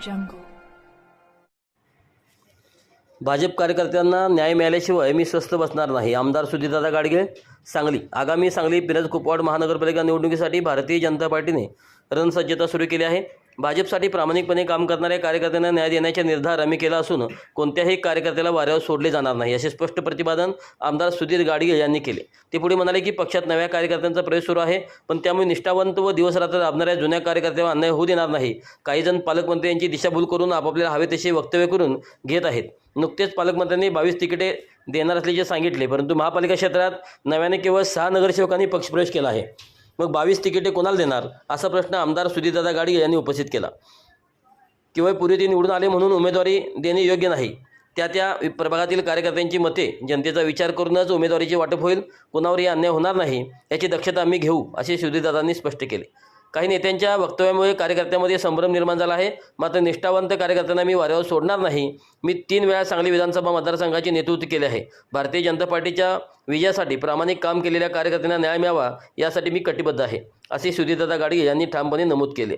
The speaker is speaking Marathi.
jungle. भाजप कार्यकर्त्यांना न्याय मिळाल्याशिवाय मी स्वस्थ बसणार नाही आमदार सुधीरदादा गाडगे सांगली आगामी सांगली पिरज कुपवाड महानगरपालिका निवडणुकीसाठी भारतीय जनता पार्टीने रणसज्जता सुरू केली आहे भाजपसाठी प्रामाणिकपणे काम करणाऱ्या कार्यकर्त्यांना न्याय देण्याचा निर्धार आम्ही केला असून कोणत्याही कार्यकर्त्याला वाऱ्यावर सोडले जाणार नाही असे स्पष्ट प्रतिपादन आमदार सुधीर गाडगे यांनी केले. ते पुढे म्हणाले की पक्षात नव्या कार्यकर्त्यांचा प्रवेश सुरू आहे पण त्यामुळे निष्ठावंत व दिवसरात्र राबणाऱ्या जुन्या कार्यकर्त्यांवर अन्याय होऊ देणार नाही. काही जण पालकमंत्री यांची दिशाभूल करून आपापल्याला हवे तसे वक्तव्य करून घेत आहेत. नुकतेच पालकमंत्र्यांनी बावीस तिकिटे देणार असल्याचे सांगितले परंतु महापालिका क्षेत्रात नव्याने केवळ सहा नगरसेवकांनी पक्षप्रवेश केला आहे. मग बावीस तिकिटे कोणाला देणार? असा प्रश्न आमदार सुधीरदादा गाडगे यांनी उपस्थित केला. किंवा पूर्वी ते निवडून आले म्हणून उमेदवारी देणे योग्य नाही. त्या त्या प्रभागातील कार्यकर्त्यांची मते जनतेचा विचार करूनच उमेदवारीचे वाटप होईल कोणावरही अन्याय होणार नाही याची दक्षता आम्ही घेऊ असे सुधीरदादांनी स्पष्ट केले. काही नेत्यांच्या वक्तव्यामुळे कार्यकर्त्यांमध्ये संभ्रम निर्माण झाला आहे. मात्र निष्ठावंत कार्यकर्त्यांना मी वाऱ्यावर सोडणार नाही. मी तीन वेळा सांगली विधानसभा मतदारसंघाचे नेतृत्व केले आहे. भारतीय जनता पार्टीच्या विजयासाठी प्रामाणिक काम केलेल्या कार्यकर्त्यांना न्याय मिळावा यासाठी मी कटिबद्ध आहे असे सुधीरदादा गाडगे यांनी ठामपणे नमूद केले.